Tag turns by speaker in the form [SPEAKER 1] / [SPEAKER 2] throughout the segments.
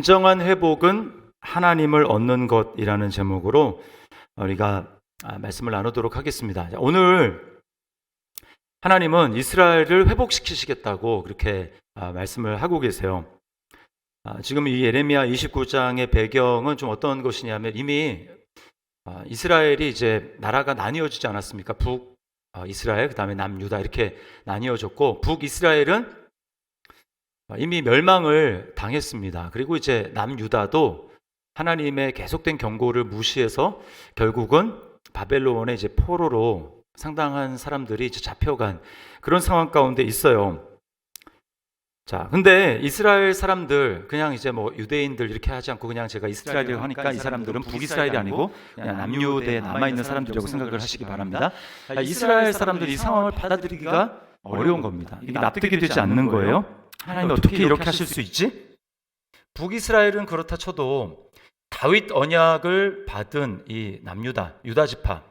[SPEAKER 1] 진정한 회복은 하나님을 얻는 것이라는 제목으로 우리가 아, 말씀을 나누도록 하겠습니다. 자, 오늘 하나님은 이스라엘을 회복시키시겠다고 그렇게 아, 말씀을 하고 계세요. 아, 지금 이 예레미야 29장의 배경은 좀 어떤 것이냐면 이미 아, 이스라엘이 이제 나라가 나뉘어지지 않았습니까? 북 아, 이스라엘, 그 다음에 남 유다 이렇게 나뉘어졌고 북 이스라엘은 아, 이미 멸망을 당했습니다. 그리고 이제 남유다도 하나님의 계속된 경고를 무시해서 결국은 바벨론의 이제 포로로 상당한 사람들이 이제 잡혀간 그런 상황 가운데 있어요. 자, 근데 이스라엘 사람들 그냥 이제 뭐 유대인들 이렇게 하지 않고 그냥 제가 이스라엘이라고 하니까 이 사람들은 북이스라엘이 아니고 그냥 남유대에 남아 있는 사람들이라고 생각을 하시기 바랍니다. 아, 이스라엘 사람들이 이 상황을 받아들이기가 어려운 겁니다. 이게 납득이 되지 않는 거예요. 하나님 어떻게 이렇게 하실 수 있지? 북이스라엘은 그렇다 쳐도 다윗 언약을 받은 이 남유다, 유다 지파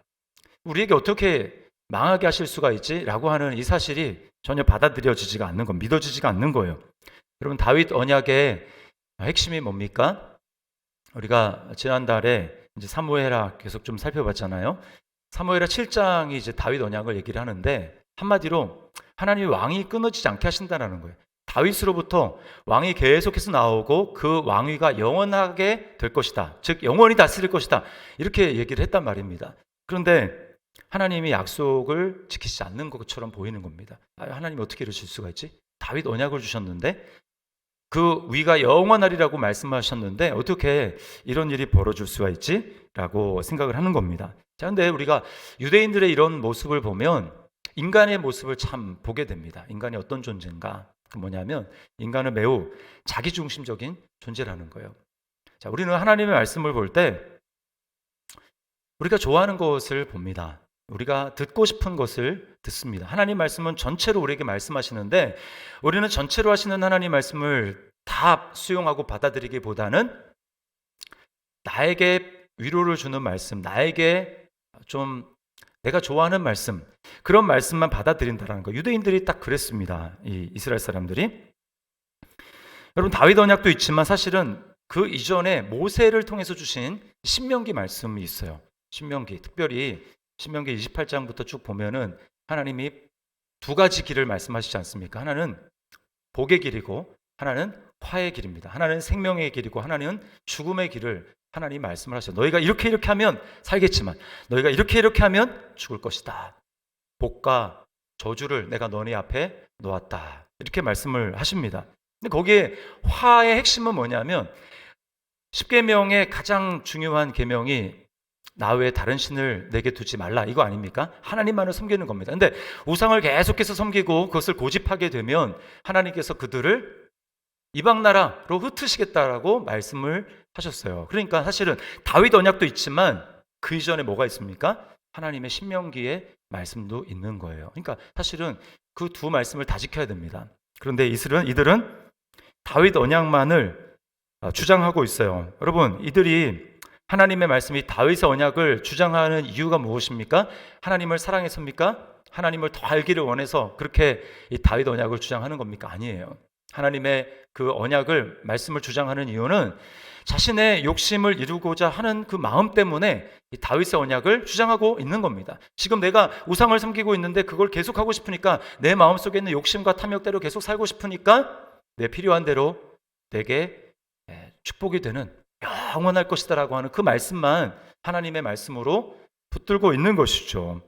[SPEAKER 1] 우리에게 어떻게 망하게 하실 수가 있지라고 하는 이 사실이 전혀 받아들여지지가 않는 것, 믿어지지가 않는 거예요. 여러분 다윗 언약의 핵심이 뭡니까? 우리가 지난달에 이제 사무엘하 계속 좀 살펴봤잖아요. 사무엘하 7장이 이제 다윗 언약을 얘기를 하는데 한마디로 하나님이 왕이 끊어지지 않게 하신다는 거예요. 다윗으로부터 왕이 계속해서 나오고 그 왕위가 영원하게 될 것이다. 즉 영원히 다스릴 것이다. 이렇게 얘기를 했단 말입니다. 그런데 하나님이 약속을 지키지 않는 것처럼 보이는 겁니다. 아, 하나님 어떻게 이러실 수가 있지? 다윗 언약을 주셨는데 그 위가 영원하리라고 말씀하셨는데 어떻게 이런 일이 벌어질 수가 있지? 라고 생각을 하는 겁니다. 자, 근데 우리가 유대인들의 이런 모습을 보면 인간의 모습을 참 보게 됩니다. 인간이 어떤 존재인가? 그 뭐냐면 인간은 매우 자기중심적인 존재라는 거예요. 자, 우리는 하나님의 말씀을 볼 때 우리가 좋아하는 것을 봅니다. 우리가 듣고 싶은 것을 듣습니다. 하나님 말씀은 전체로 우리에게 말씀하시는데 우리는 전체로 하시는 하나님 말씀을 다 수용하고 받아들이기보다는 나에게 위로를 주는 말씀, 나에게 좀 내가 좋아하는 말씀, 그런 말씀만 받아들인다라는 거. 유대인들이 딱 그랬습니다. 이 이스라엘 사람들이. 여러분 다윗 언약도 있지만 사실은 그 이전에 모세를 통해서 주신 신명기 말씀이 있어요. 신명기 특별히 신명기 28장부터 쭉 보면은 하나님이 두 가지 길을 말씀하시지 않습니까? 하나는 복의 길이고 하나는 화의 길입니다. 하나는 생명의 길이고 하나는 죽음의 길을 하나님 말씀을 하셔요. 너희가 이렇게 이렇게 하면 살겠지만 너희가 이렇게 이렇게 하면 죽을 것이다. 복과 저주를 내가 너네 앞에 놓았다. 이렇게 말씀을 하십니다. 근데 거기에 화의 핵심은 뭐냐면 십계명의 가장 중요한 계명이 나 외에 다른 신을 내게 두지 말라 이거 아닙니까? 하나님만을 섬기는 겁니다. 근데 우상을 계속해서 섬기고 그것을 고집하게 되면 하나님께서 그들을 이방 나라로 흩으시겠다라고 말씀을 하셨어요. 그러니까 사실은 다윗 언약도 있지만 그 이전에 뭐가 있습니까? 하나님의 신명기의 말씀도 있는 거예요. 그러니까 사실은 그 두 말씀을 다 지켜야 됩니다. 그런데 이들은 이들은 다윗 언약만을 주장하고 있어요. 여러분, 이들이 하나님의 말씀이 다윗의 언약을 주장하는 이유가 무엇입니까? 하나님을 사랑해서입니까? 하나님을 더 알기를 원해서 그렇게 이 다윗 언약을 주장하는 겁니까? 아니에요. 하나님의 그 언약을 말씀을 주장하는 이유는 자신의 욕심을 이루고자 하는 그 마음 때문에 이 다윗의 언약을 주장하고 있는 겁니다. 지금 내가 우상을 섬기고 있는데 그걸 계속 하고 싶으니까 내 마음 속에 있는 욕심과 탐욕대로 계속 살고 싶으니까 내 필요한 대로 내게 축복이 되는 영원할 것이다라고 하는 그 말씀만 하나님의 말씀으로 붙들고 있는 것이죠.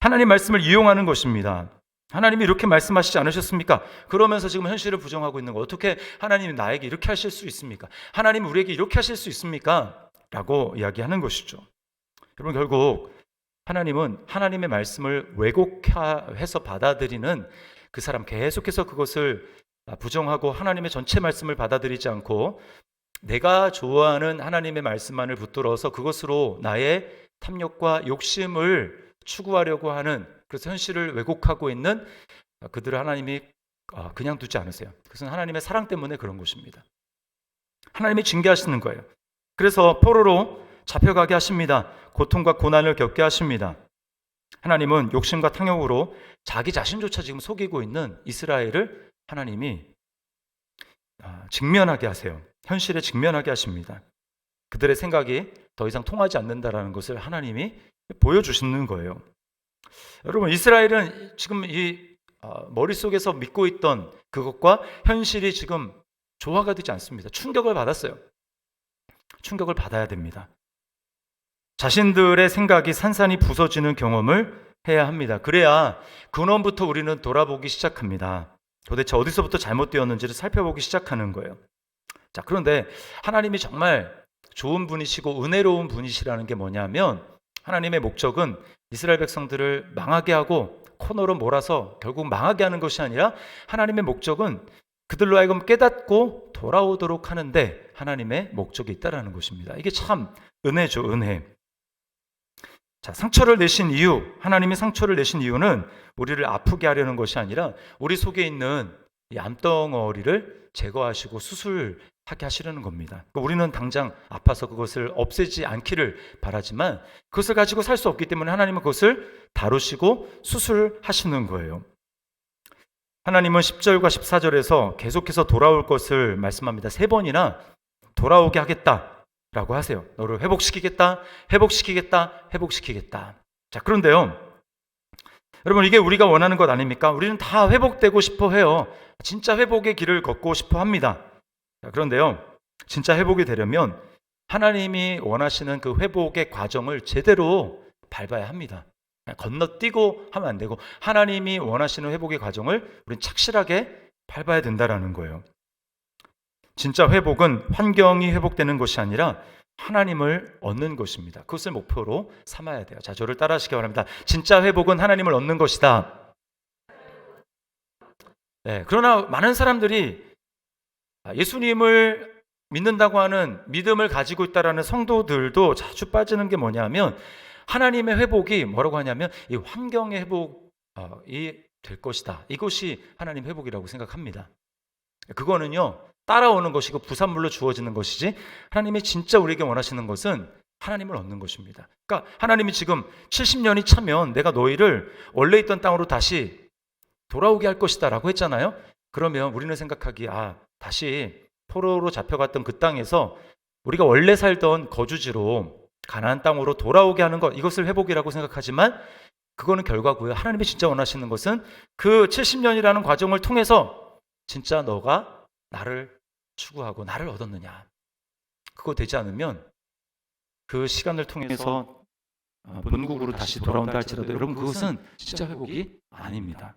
[SPEAKER 1] 하나님 말씀을 이용하는 것입니다. 하나님이 이렇게 말씀하시지 않으셨습니까? 그러면서 지금 현실을 부정하고 있는 거 어떻게 하나님이 나에게 이렇게 하실 수 있습니까? 하나님 우리에게 이렇게 하실 수 있습니까? 라고 이야기하는 것이죠. 여러분 결국 하나님은 하나님의 말씀을 왜곡해서 받아들이는 그 사람 계속해서 그것을 부정하고 하나님의 전체 말씀을 받아들이지 않고 내가 좋아하는 하나님의 말씀만을 붙들어서 그것으로 나의 탐욕과 욕심을 추구하려고 하는 그래서 현실을 왜곡하고 있는 그들을 하나님이 그냥 두지 않으세요. 그것은 하나님의 사랑 때문에 그런 것입니다. 하나님이 징계하시는 거예요. 그래서 포로로 잡혀가게 하십니다. 고통과 고난을 겪게 하십니다. 하나님은 욕심과 탕욕으로 자기 자신조차 지금 속이고 있는 이스라엘을 하나님이 아, 직면하게 하세요. 현실에 직면하게 하십니다. 그들의 생각이 더 이상 통하지 않는다라는 것을 하나님이 보여주시는 거예요. 여러분 이스라엘은 지금 이 아, 머릿속에서 믿고 있던 그것과 현실이 지금 조화가 되지 않습니다. 충격을 받았어요. 충격을 받아야 됩니다. 자신들의 생각이 산산이 부서지는 경험을 해야 합니다. 그래야 근원부터 우리는 돌아보기 시작합니다. 도대체 어디서부터 잘못되었는지를 살펴보기 시작하는 거예요. 자, 그런데 하나님이 정말 좋은 분이시고 은혜로운 분이시라는 게 뭐냐면 하나님의 목적은 이스라엘 백성들을 망하게 하고 코너로 몰아서 결국 망하게 하는 것이 아니라 하나님의 목적은 그들로 하여금 깨닫고 돌아오도록 하는데 하나님의 목적이 있다라는 것입니다. 이게 참 은혜죠, 은혜. 자, 상처를 내신 이유, 하나님이 상처를 내신 이유는 우리를 아프게 하려는 것이 아니라 우리 속에 있는 이 암덩어리를 제거하시고 수술 하게 하시려는 겁니다. 그러니까 우리는 당장 아파서 그것을 없애지 않기를 바라지만 그것을 가지고 살 수 없기 때문에 하나님은 그것을 다루시고 수술하시는 거예요. 하나님은 10절과 14절에서 계속해서 돌아올 것을 말씀합니다. 세 번이나 돌아오게 하겠다. 라고 하세요. 너를 회복시키겠다, 회복시키겠다, 회복시키겠다. 자, 그런데요. 여러분, 이게 우리가 원하는 것 아닙니까? 우리는 다 회복되고 싶어 해요. 진짜 회복의 길을 걷고 싶어 합니다. 자, 그런데요. 진짜 회복이 되려면 하나님이 원하시는 그 회복의 과정을 제대로 밟아야 합니다. 건너뛰고 하면 안 되고 하나님이 원하시는 회복의 과정을 우리는 착실하게 밟아야 된다라는 거예요. 진짜 회복은 환경이 회복되는 것이 아니라 하나님을 얻는 것입니다. 그것을 목표로 삼아야 돼요. 자, 저를 따라하시기 바랍니다. 진짜 회복은 하나님을 얻는 것이다. 네, 그러나 많은 사람들이 예수님을 믿는다고 하는 믿음을 가지고 있다라는 성도들도 자주 빠지는 게 뭐냐면 하나님의 회복이 뭐라고 하냐면 이 환경의 회복이 될 것이다. 이것이 하나님 회복이라고 생각합니다. 그거는요 따라오는 것이고 부산물로 주어지는 것이지 하나님이 진짜 우리에게 원하시는 것은 하나님을 얻는 것입니다. 그러니까 하나님이 지금 70년이 차면 내가 너희를 원래 있던 땅으로 다시 돌아오게 할 것이다라고 했잖아요. 그러면 우리는 생각하기 아 다시 포로로 잡혀갔던 그 땅에서 우리가 원래 살던 거주지로 가나안 땅으로 돌아오게 하는 것 이것을 회복이라고 생각하지만 그거는 결과고요. 하나님이 진짜 원하시는 것은 그 70년이라는 과정을 통해서 진짜 너가 나를 추구하고 나를 얻었느냐. 그거 되지 않으면 그 시간을 통해서 어, 본국으로 다시 돌아온다 할지라도 여러분 그것은 진짜 회복이 아닙니다.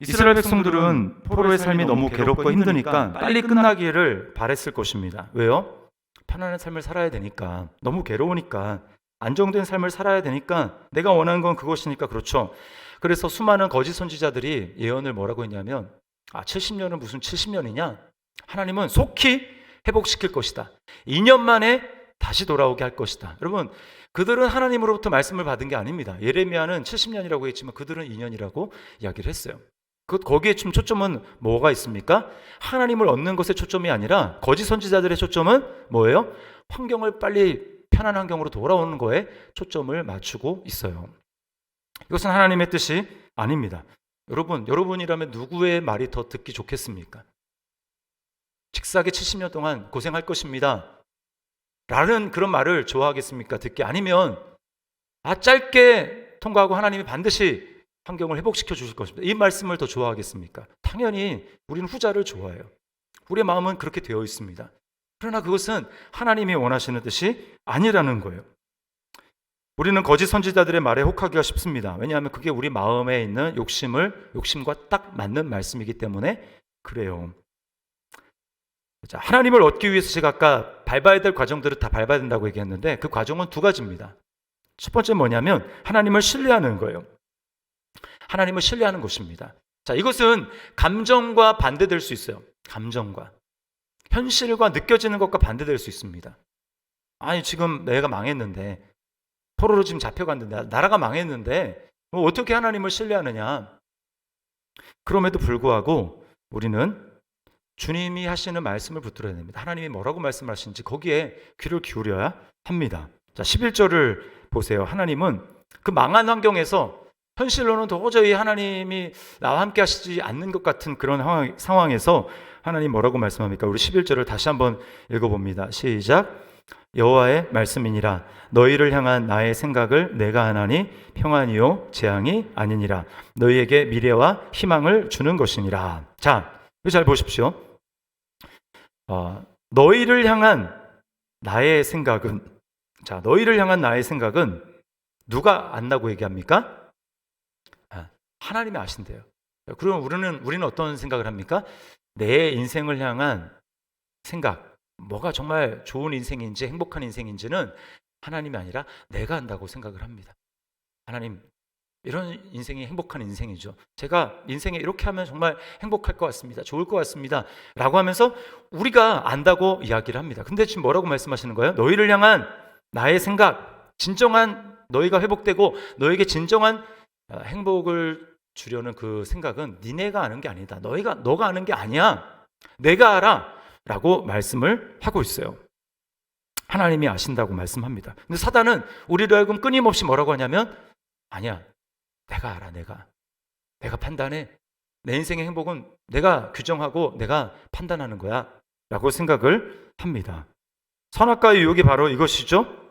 [SPEAKER 1] 이스라엘 백성들은 포로의 삶이 너무 괴롭고 힘드니까 빨리 끝나기를 바랬을 것입니다. 왜요? 편안한 삶을 살아야 되니까 너무 괴로우니까 안정된 삶을 살아야 되니까 내가 원하는 건 그것이니까 그렇죠. 그래서 수많은 거짓 선지자들이 예언을 뭐라고 했냐면 아 70년은 무슨 70년이냐? 하나님은 속히 회복시킬 것이다. 2년 만에 다시 돌아오게 할 것이다. 여러분 그들은 하나님으로부터 말씀을 받은 게 아닙니다. 예레미야는 70년이라고 했지만 그들은 2년이라고 이야기를 했어요. 그 거기에 좀 초점은 뭐가 있습니까? 하나님을 얻는 것에 초점이 아니라 거짓 선지자들의 초점은 뭐예요? 환경을 빨리 편한 환경으로 돌아오는 거에 초점을 맞추고 있어요. 이것은 하나님의 뜻이 아닙니다. 여러분, 여러분이라면 누구의 말이 더 듣기 좋겠습니까? 직사게 70년 동안 고생할 것입니다. 라는 그런 말을 좋아하겠습니까? 듣기 아니면 아 짧게 통과하고 하나님이 반드시 환경을 회복시켜 주실 것입니다. 이 말씀을 더 좋아하겠습니까? 당연히 우리는 후자를 좋아해요. 우리의 마음은 그렇게 되어 있습니다. 그러나 그것은 하나님이 원하시는 뜻이 아니라는 거예요. 우리는 거짓 선지자들의 말에 혹하기가 쉽습니다. 왜냐하면 그게 우리 마음에 있는 욕심을 욕심과 딱 맞는 말씀이기 때문에 그래요. 자, 하나님을 얻기 위해서 제가 아까 밟아야 될 과정들을 다 밟아야 된다고 얘기했는데 그 과정은 두 가지입니다. 첫 번째 뭐냐면 하나님을 신뢰하는 거예요. 하나님을 신뢰하는 것입니다. 자, 이것은 감정과 반대될 수 있어요. 감정과. 현실과 느껴지는 것과 반대될 수 있습니다. 아니, 지금 내가 망했는데, 포로로 지금 잡혀갔는데, 나라가 망했는데, 뭐 어떻게 하나님을 신뢰하느냐? 그럼에도 불구하고 우리는 주님이 하시는 말씀을 붙들어야 됩니다. 하나님이 뭐라고 말씀하시는지 거기에 귀를 기울여야 합니다. 자, 11절을 보세요. 하나님은 그 망한 환경에서 현실로는 도저히 하나님이 나와 함께 하시지 않는 것 같은 그런 상황- 상황에서 하나님 뭐라고 말씀합니까? 우리 11절을 다시 한번 읽어봅니다. 시작. 여호와의 말씀이니라 너희를 향한 나의 생각을 내가 하나니 평안이요 재앙이 아니니라 너희에게 미래와 희망을 주는 것이니라. 자, 잘 보십시오. 어, 너희를 향한 나의 생각은 자, 너희를 향한 나의 생각은 누가 안다고 얘기합니까? 아, 하나님이 아신대요. 그럼 우리는 우리는 어떤 생각을 합니까? 내 인생을 향한 생각, 뭐가 정말 좋은 인생인지 행복한 인생인지는 하나님이 아니라 내가 한다고 생각을 합니다. 하나님, 이런 인생이 행복한 인생이죠. 제가 인생에 이렇게 하면 정말 행복할 것 같습니다. 좋을 것 같습니다. 라고 하면서 우리가 안다고 이야기를 합니다. 근데 지금 뭐라고 말씀하시는 거예요? 너희를 향한 나의 생각, 진정한 너희가 회복되고 너에게 진정한 어, 행복을 주려는 그 생각은 니네가 아는 게 아니다. 너희가 너가 아는 게 아니야. 내가 알아. 라고 말씀을 하고 있어요. 하나님이 아신다고 말씀합니다. 근데 사단은 우리를 하여금 끊임없이 뭐라고 하냐면 아니야. 내가 알아. 내가. 내가 판단해. 내 인생의 행복은 내가 규정하고 내가 판단하는 거야. 라고 생각을 합니다. 선악과의 유혹이 바로 이것이죠.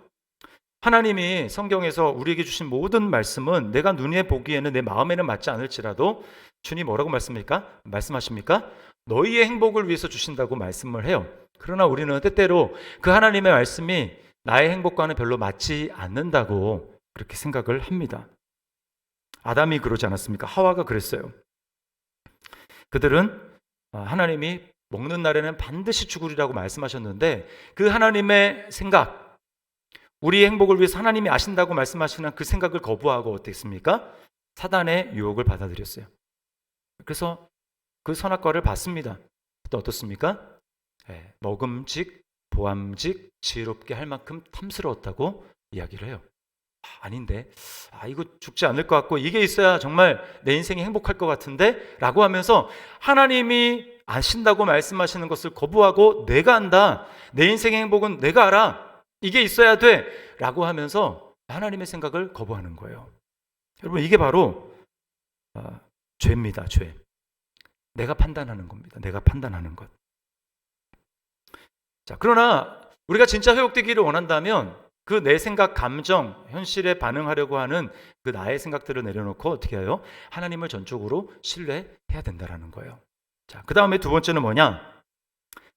[SPEAKER 1] 하나님이 성경에서 우리에게 주신 모든 말씀은 내가 눈에 보기에는 내 마음에는 맞지 않을지라도 주님 뭐라고 말씀입니까? 말씀하십니까? 너희의 행복을 위해서 주신다고 말씀을 해요. 그러나 우리는 때때로 그 하나님의 말씀이 나의 행복과는 별로 맞지 않는다고 그렇게 생각을 합니다. 아담이 그러지 않았습니까? 하와가 그랬어요. 그들은 아, 하나님이 먹는 날에는 반드시 죽으리라고 말씀하셨는데 그 하나님의 생각, 우리의 행복을 위해서 하나님이 아신다고 말씀하시는 그 생각을 거부하고 어땠습니까? 사단의 유혹을 받아들였어요. 그래서 그 선악과를 받습니다. 또 어떻습니까? 예, 먹음직, 보암직, 지혜롭게 할 만큼 탐스러웠다고 이야기를 해요. 아, 아닌데, 아, 이거 죽지 않을 것 같고, 이게 있어야 정말 내 인생이 행복할 것 같은데? 라고 하면서 하나님이 아신다고 말씀하시는 것을 거부하고 내가 안다. 내 인생의 행복은 내가 알아. 이게 있어야 돼. 라고 하면서 하나님의 생각을 거부하는 거예요. 여러분, 이게 바로 아, 죄입니다, 죄. 내가 판단하는 겁니다. 내가 판단하는 것. 자, 그러나 우리가 진짜 회복되기를 원한다면 그 내 생각, 감정, 현실에 반응하려고 하는 그 나의 생각들을 내려놓고 어떻게 해요? 하나님을 전적으로 신뢰해야 된다라는 거예요. 자, 그 다음에 두 번째는 뭐냐?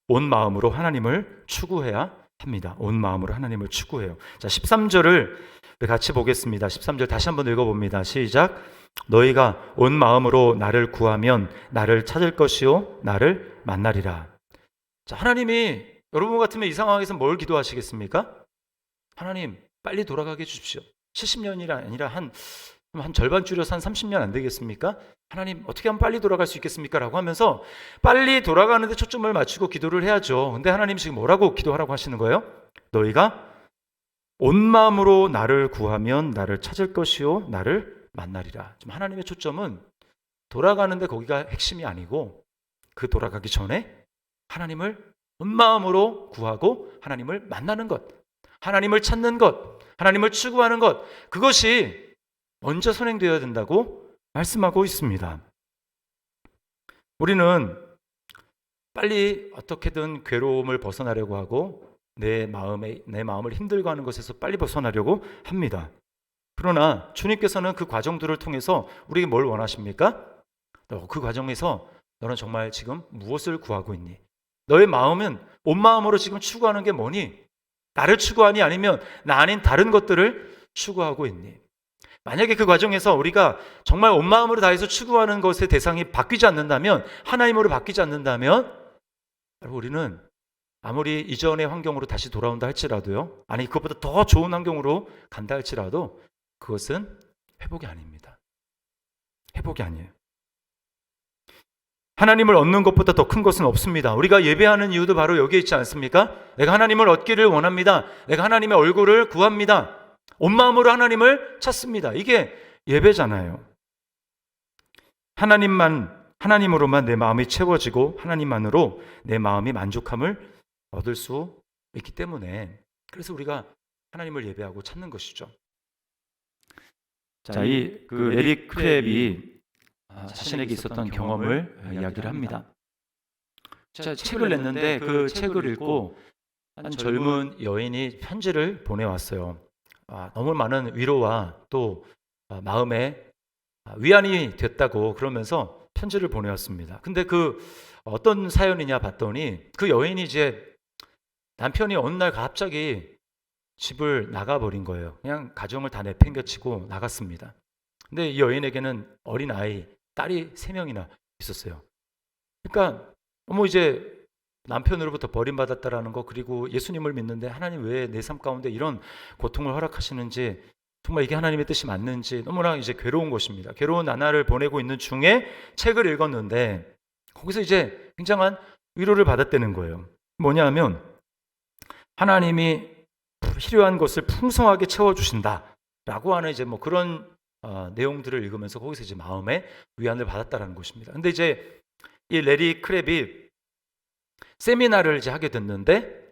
[SPEAKER 1] 온 마음으로 하나님을 추구해야 합니다. 온 마음으로 하나님을 추구해요. 자, 13절을 우리 같이 보겠습니다. 13절 다시 한번 읽어봅니다. 시작. 너희가 온 마음으로 나를 구하면 나를 찾을 것이요 나를 만나리라. 자, 하나님이 여러분 같으면 이 상황에서 뭘 기도하시겠습니까? 하나님, 빨리 돌아가게 해 주십시오. 70년이 아니라 한, 한 절반 줄여서 한 30년 안 되겠습니까? 하나님, 어떻게 하면 빨리 돌아갈 수 있겠습니까? 라고 하면서 빨리 돌아가는데 초점을 맞추고 기도를 해야죠. 근데 하나님 지금 뭐라고 기도하라고 하시는 거예요? 너희가 온 마음으로 나를 구하면 나를 찾을 것이요 나를 만나리라. 좀 하나님의 초점은 돌아가는데 거기가 핵심이 아니고 그 돌아가기 전에 하나님을 온 마음으로 구하고 하나님을 만나는 것, 하나님을 찾는 것, 하나님을 추구하는 것, 그것이 먼저 선행되어야 된다고 말씀하고 있습니다. 우리는 빨리 어떻게든 괴로움을 벗어나려고 하고 내 마음에 내 마음을 힘들고 하는 것에서 빨리 벗어나려고 합니다. 그러나 주님께서는 그 과정들을 통해서 우리에게 뭘 원하십니까? 너 그 과정에서 너는 정말 지금 무엇을 구하고 있니? 너의 마음은 온 마음으로 지금 추구하는 게 뭐니? 나를 추구하니 아니면 나 아닌 다른 것들을 추구하고 있니? 만약에 그 과정에서 우리가 정말 온 마음으로 다해서 추구하는 것의 대상이 바뀌지 않는다면 하나님으로 바뀌지 않는다면 우리는 아무리 이전의 환경으로 다시 돌아온다 할지라도요. 아니 그것보다 더 좋은 환경으로 간다 할지라도 그것은 회복이 아닙니다. 회복이 아니에요. 하나님을 얻는 것보다 더 큰 것은 없습니다. 우리가 예배하는 이유도 바로 여기에 있지 않습니까? 내가 하나님을 얻기를 원합니다. 내가 하나님의 얼굴을 구합니다. 온 마음으로 하나님을 찾습니다. 이게 예배잖아요. 하나님만 하나님으로만 내 마음이 채워지고 하나님만으로 내 마음이 만족함을 얻을 수 있기 때문에 그래서 우리가 하나님을 예배하고 찾는 것이죠. 자, 이 그 에릭 크랩이 아, 자신에게 있었던 경험을 이야기를 합니다. 자, 책을 냈는데 그 책을 읽고 한 젊은 여인이 편지를 보내왔어요. 아, 너무 많은 위로와 또 아, 마음에 아, 위안이 됐다고 그러면서 편지를 보내왔습니다. 근데 그 어떤 사연이냐 봤더니 그 여인이 이제 남편이 어느 날 갑자기 집을 나가버린 거예요. 그냥 가정을 다 내팽겨치고 나갔습니다. 근데 이 여인에게는 어린 아이, 딸이 세 명이나 있었어요. 그러니까 뭐 이제 남편으로부터 버림받았다라는 거 그리고 예수님을 믿는데 하나님 왜 내 삶 가운데 이런 고통을 허락하시는지 정말 이게 하나님의 뜻이 맞는지 너무나 이제 괴로운 것입니다. 괴로운 나날을 보내고 있는 중에 책을 읽었는데 거기서 이제 굉장한 위로를 받았다는 거예요. 뭐냐 하면 하나님이 필요한 것을 풍성하게 채워주신다라고 하는 이제 뭐 그런 어, 내용들을 읽으면서 거기서 이제 마음에 위안을 받았다라는 것입니다. 근데 이제 이 레리 크랩이 세미나를 이제 하게 됐는데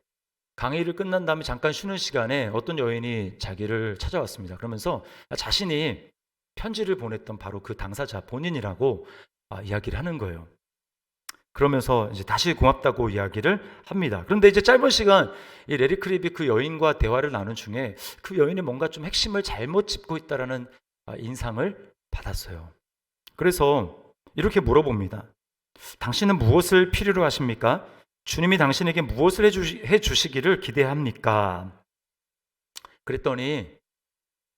[SPEAKER 1] 강의를 끝난 다음에 잠깐 쉬는 시간에 어떤 여인이 자기를 찾아왔습니다. 그러면서 자신이 편지를 보냈던 바로 그 당사자 본인이라고 아, 이야기를 하는 거예요. 그러면서 이제 다시 고맙다고 이야기를 합니다. 그런데 이제 짧은 시간 이 레리 크립이 그 여인과 대화를 나눈 중에 그 여인이 뭔가 좀 핵심을 잘못 짚고 있다라는 아, 인상을 받았어요. 그래서 이렇게 물어봅니다. 당신은 무엇을 필요로 하십니까? 주님이 당신에게 무엇을 해주시, 해주시 기를 기대합니까? 그랬더니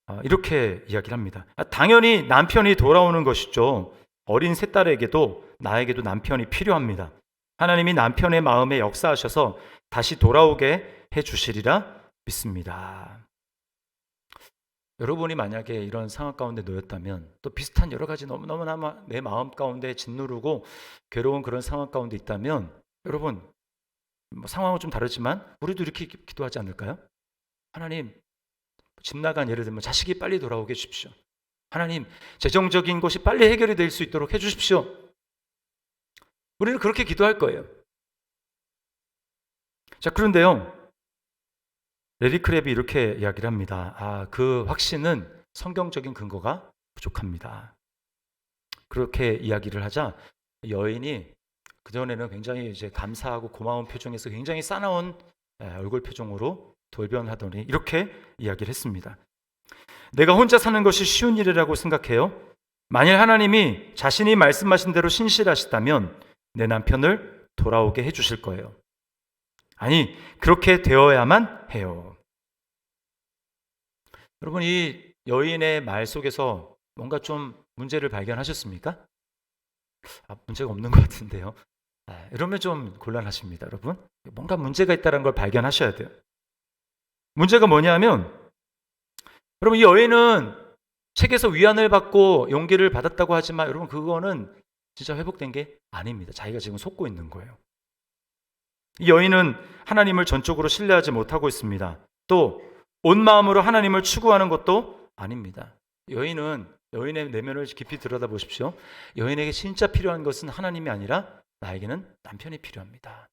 [SPEAKER 1] 아, 이렇게 이야기를 합니다. 아, 당연히 남편이 돌아오는 것이죠. 어린 새 딸에게도 나에게도 남편이 필요합니다. 하나님이 남편의 마음에 역사하셔서 다시 돌아오게 해 주시리라 믿습니다. 여러분이 만약에 이런 상황 가운데 놓였다면 또 비슷한 여러 가지 너무너무나 내 마음 가운데 짓누르고 괴로운 그런 상황 가운데 있다면 여러분 뭐 상황은 좀 다르지만 우리도 이렇게 기- 기도하지 않을까요? 하나님 집 나간 예를 들면 자식이 빨리 돌아오게 해주십시오. 하나님 재정적인 것이 빨리 해결이 될 수 있도록 해주십시오. 우리는 그렇게 기도할 거예요. 자 그런데요 레리 크랩이 이렇게 이야기를 합니다. 아, 그 확신은 성경적인 근거가 부족합니다. 그렇게 이야기를 하자 여인이 그 전에는 굉장히 이제 감사하고 고마운 표정에서 굉장히 싸나운 에, 얼굴 표정으로 돌변하더니 이렇게 이야기를 했습니다. 내가 혼자 사는 것이 쉬운 일이라고 생각해요. 만일 하나님이 자신이 말씀하신 대로 신실하시다면 내 남편을 돌아오게 해주실 거예요. 아니, 그렇게 되어야만 해요. 여러분, 이 여인의 말 속에서 뭔가 좀 문제를 발견하셨습니까? 아, 문제가 없는 것 같은데요. 아, 이러면 좀 곤란하십니다, 여러분. 뭔가 문제가 있다는 걸 발견하셔야 돼요. 문제가 뭐냐면, 여러분, 이 여인은 책에서 위안을 받고 용기를 받았다고 하지만, 여러분, 그거는 진짜 회복된 게 아닙니다. 자기가 지금 속고 있는 거예요. 이 여인은 하나님을 전적으로 신뢰하지 못하고 있습니다. 또 온 마음으로 하나님을 추구하는 것도 아닙니다. 여인은 여인의 내면을 깊이 들여다보십시오. 여인에게 진짜 필요한 것은 하나님이 아니라 나에게는 남편이 필요합니다.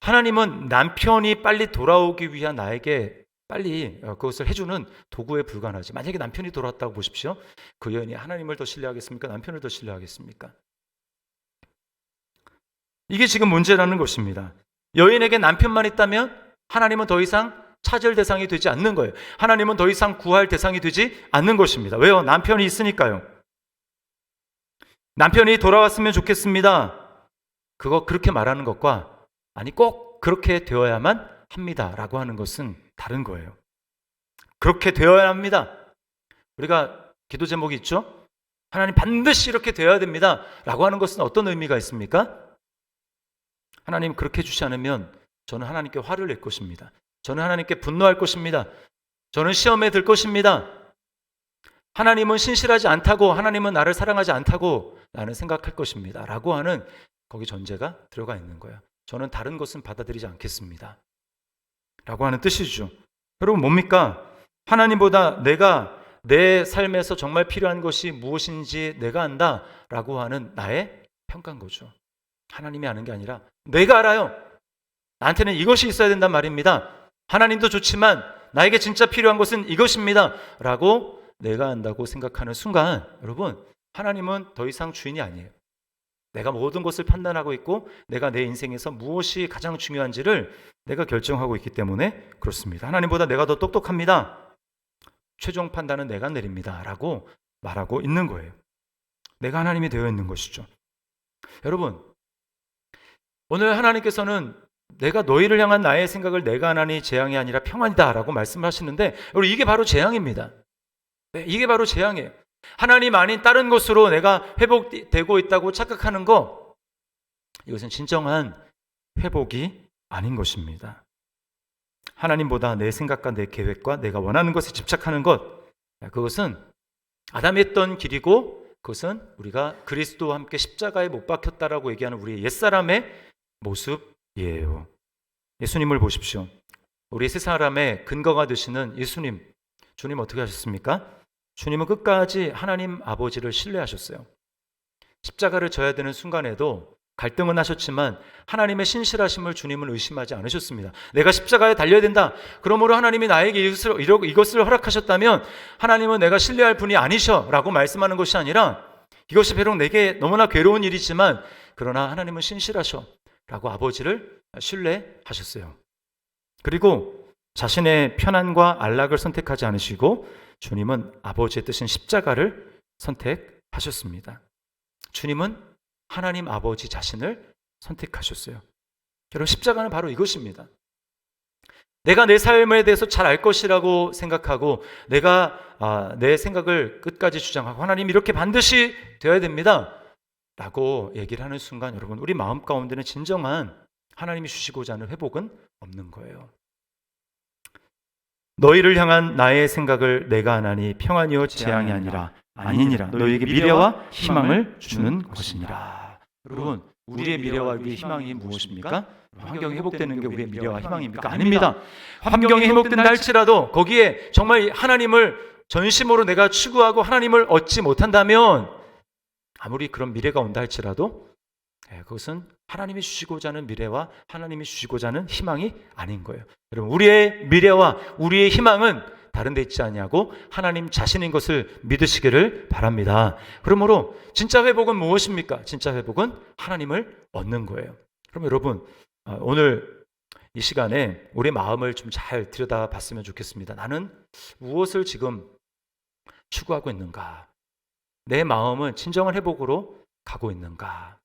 [SPEAKER 1] 하나님은 남편이 빨리 돌아오기 위한 나에게 빨리 어, 그것을 해주는 도구에 불과하지. 만약에 남편이 돌아왔다고 보십시오. 그 여인이 하나님을 더 신뢰하겠습니까? 남편을 더 신뢰하겠습니까? 이게 지금 문제라는 것입니다. 여인에게 남편만 있다면 하나님은 더 이상 찾을 대상이 되지 않는 거예요. 하나님은 더 이상 구할 대상이 되지 않는 것입니다. 왜요? 남편이 있으니까요. 남편이 돌아왔으면 좋겠습니다. 그거 그렇게 말하는 것과 아니 꼭 그렇게 되어야만 합니다라고 하는 것은 다른 거예요. 그렇게 되어야 합니다. 우리가 기도 제목이 있죠? 하나님 반드시 이렇게 되어야 됩니다. 라고 하는 것은 어떤 의미가 있습니까? 하나님 그렇게 해주지 않으면 저는 하나님께 화를 낼 것입니다. 저는 하나님께 분노할 것입니다. 저는 시험에 들 것입니다. 하나님은 신실하지 않다고 하나님은 나를 사랑하지 않다고 나는 생각할 것입니다. 라고 하는 거기 전제가 들어가 있는 거예요. 저는 다른 것은 받아들이지 않겠습니다. 라고 하는 뜻이죠. 여러분 뭡니까? 하나님보다 내가 내 삶에서 정말 필요한 것이 무엇인지 내가 안다 라고 하는 나의 평가인 거죠. 하나님이 아는 게 아니라 내가 알아요. 나한테는 이것이 있어야 된단 말입니다. 하나님도 좋지만 나에게 진짜 필요한 것은 이것입니다. 라고 내가 한다고 생각하는 순간, 여러분, 하나님은 더 이상 주인이 아니에요. 내가 모든 것을 판단하고 있고, 내가 내 인생에서 무엇이 가장 중요한지를 내가 결정하고 있기 때문에 그렇습니다. 하나님보다 내가 더 똑똑합니다. 최종 판단은 내가 내립니다. 라고 말하고 있는 거예요. 내가 하나님이 되어 있는 것이죠. 여러분, 오늘 하나님께서는 내가 너희를 향한 나의 생각을 내가 하나니 재앙이 아니라 평안이다라고 말씀하시는데 여러분 이게 바로 재앙입니다. 네, 이게 바로 재앙이에요. 하나님 아닌 다른 것으로 내가 회복되고 있다고 착각하는 거 이것은 진정한 회복이 아닌 것입니다. 하나님보다 내 생각과 내 계획과 내가 원하는 것에 집착하는 것 그것은 아담이 했던 길이고 그것은 우리가 그리스도와 함께 십자가에 못 박혔다라고 얘기하는 우리의 옛사람의 모습이에요. 예수님을 보십시오. 우리 세 사람의 근거가 되시는 예수님, 주님 어떻게 하셨습니까? 주님은 끝까지 하나님 아버지를 신뢰하셨어요. 십자가를 져야 되는 순간에도 갈등은 하셨지만 하나님의 신실하심을 주님은 의심하지 않으셨습니다. 내가 십자가에 달려야 된다. 그러므로 하나님이 나에게 이것을, 이것을 허락하셨다면 하나님은 내가 신뢰할 분이 아니셔 라고 말씀하는 것이 아니라 이것이 비록 내게 너무나 괴로운 일이지만 그러나 하나님은 신실하셔 라고 아버지를 신뢰하셨어요. 그리고 자신의 편안과 안락을 선택하지 않으시고 주님은 아버지의 뜻인 십자가를 선택하셨습니다. 주님은 하나님 아버지 자신을 선택하셨어요. 여러분, 십자가는 바로 이것입니다. 내가 내 삶에 대해서 잘 알 것이라고 생각하고 내가 아, 내 생각을 끝까지 주장하고 하나님 이렇게 반드시 되어야 됩니다. 라고 얘기를 하는 순간 여러분 우리 마음 가운데는 진정한 하나님이 주시고자 하는 회복은 없는 거예요. 너희를 향한 나의 생각을 내가 하나니 평안이요 재앙이 아니라 아니니라 너희에게 미래와 희망을 주는 것이니라. 여러분 우리의 미래와 우리의 희망이 무엇입니까? 환경이 회복되는 게 우리의 미래와 희망입니까? 아닙니다. 환경이 회복된다 할지라도 거기에 정말 하나님을 전심으로 내가 추구하고 하나님을 얻지 못한다면 아무리 그런 미래가 온다 할지라도 예, 그것은 하나님이 주시고자 하는 미래와 하나님이 주시고자 하는 희망이 아닌 거예요. 여러분 우리의 미래와 우리의 희망은 다른 데 있지 않냐고 하나님 자신인 것을 믿으시기를 바랍니다. 그러므로 진짜 회복은 무엇입니까? 진짜 회복은 하나님을 얻는 거예요. 그럼 여러분 아, 오늘 이 시간에 우리 마음을 좀 잘 들여다봤으면 좋겠습니다. 나는 무엇을 지금 추구하고 있는가? 내 마음은 진정한 회복으로 가고 있는가?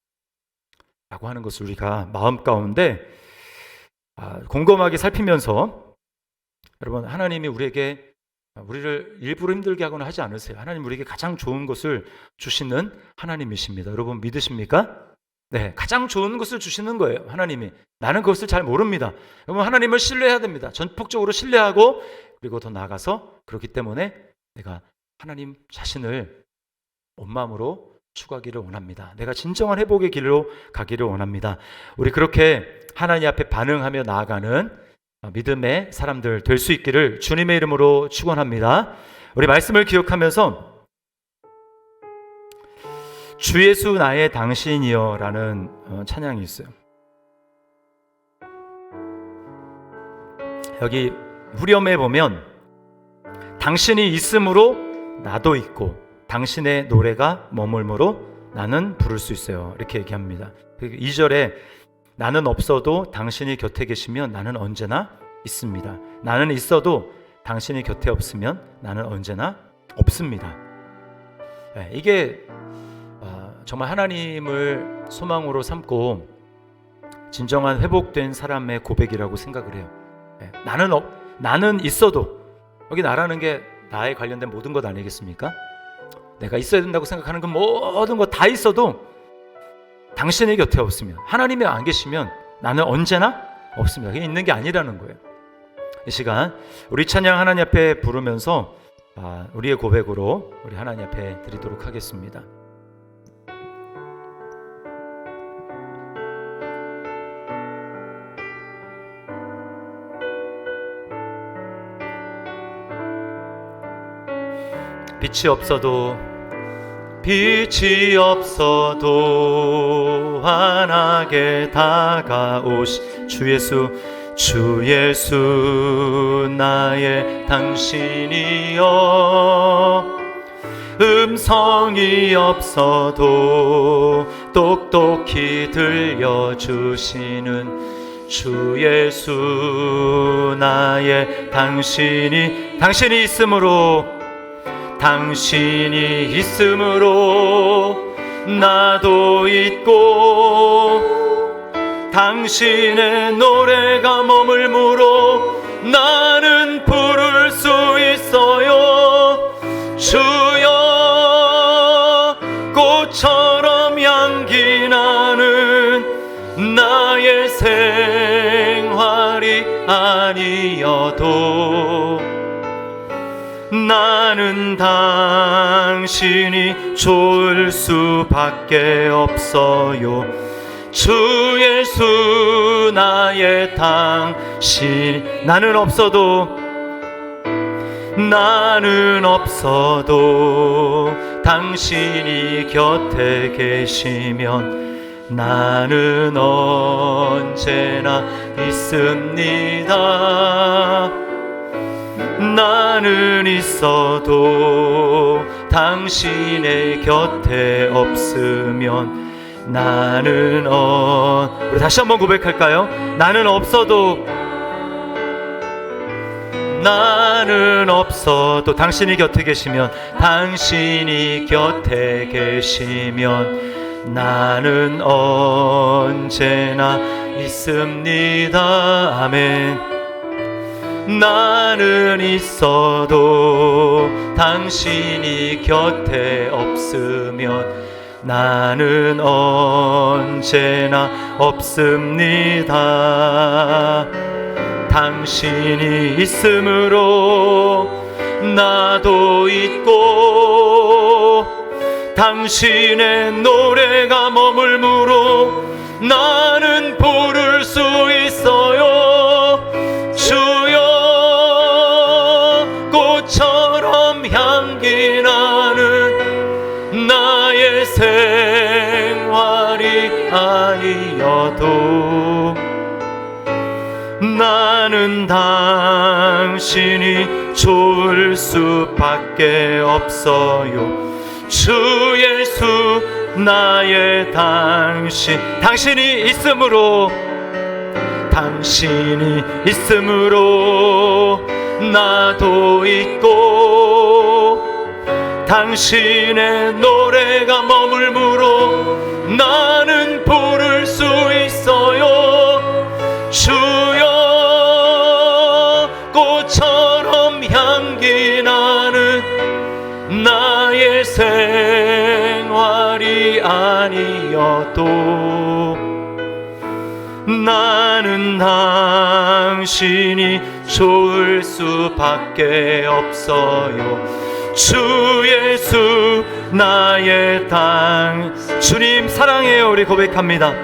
[SPEAKER 1] 라고 하는 것을 우리가 마음 가운데 아, 곰곰하게 살피면서 여러분 하나님이 우리에게 우리를 일부러 힘들게 하거나 하지 않으세요. 하나님 우리에게 가장 좋은 것을 주시는 하나님이십니다. 여러분 믿으십니까? 네, 가장 좋은 것을 주시는 거예요. 하나님이. 나는 그것을 잘 모릅니다. 여러분 하나님을 신뢰해야 됩니다. 전폭적으로 신뢰하고 그리고 더 나아가서 그렇기 때문에 내가 하나님 자신을 온 마음으로 추구하기를 원합니다. 내가 진정한 회복의 길로 가기를 원합니다. 우리 그렇게 하나님 앞에 반응하며 나아가는 믿음의 사람들 될 수 있기를 주님의 이름으로 축원합니다. 우리 말씀을 기억하면서 주 예수 나의 당신이여라는 어, 찬양이 있어요. 여기 후렴에 보면 당신이 있으므로 나도 있고 당신의 노래가 머물므로 나는 부를 수 있어요. 이렇게 얘기합니다. 2절에 나는 없어도 당신이 곁에 계시면 나는 언제나 있습니다. 나는 있어도 당신이 곁에 없으면 나는 언제나 없습니다. 네, 이게 아, 정말 하나님을 소망으로 삼고 진정한 회복된 사람의 고백이라고 생각을 해요. 네, 나는 없, 나는 있어도 여기 나라는 게 나에 관련된 모든 것 아니겠습니까? 내가 있어야 된다고 생각하는 그 모든 것다 있어도 당신의 곁에 없으면 하나님이 안 계시면 나는 언제나 없습니다. 그게 있는 게 아니라는 거예요. 이 시간 우리 찬양 하나님 앞에 부르면서 아, 우리의 고백으로 우리 하나님 앞에 드리도록 하겠습니다. 빛이 없어도 빛이 없어도 환하게 다가오시. 주 예수 주 예수 나의 당신이여. 음성이 없어도 똑똑히 들려주시는 주 예수 나의 당신이 당신이 있으므로 당신이 있으므로 나도 있고 당신의 노래가 머물므로 나는 부를 수 있어요. 주여 꽃처럼 향기 나는 나의 생활이 아니어도 나는 당신이 좋을 수밖에 없어요. 주 예수 나의 당신 나는 없어도 나는 없어도 당신이 곁에 계시면 나는 언제나 있습니다. 나는 있어도 당신의 곁에 없으면 나는 어 우리 다시 한번 고백할까요? 나는 없어도 나는 없어도 당신이 곁에 계시면 당신이 곁에 계시면 나는 언제나 있습니다 아멘 나는 있어도 당신이 곁에 없으면 나는 언제나 없습니다. 당신이 있으므로 나도 있고 당신의 노래가 머물므로 나는 부를 수 있어요. 아니어도 나는 당신이 좋을 수밖에 없어요. 주 예수 나의 당신 당신이 있으므로 당신이 있으므로 나도 있고 당신의 노래가 머물므로 나는 부를 생활이 아니어도 나는 당신이 좋을 수밖에 없어요. 주 예수 나의 당 주님 사랑해요 우리 고백합니다.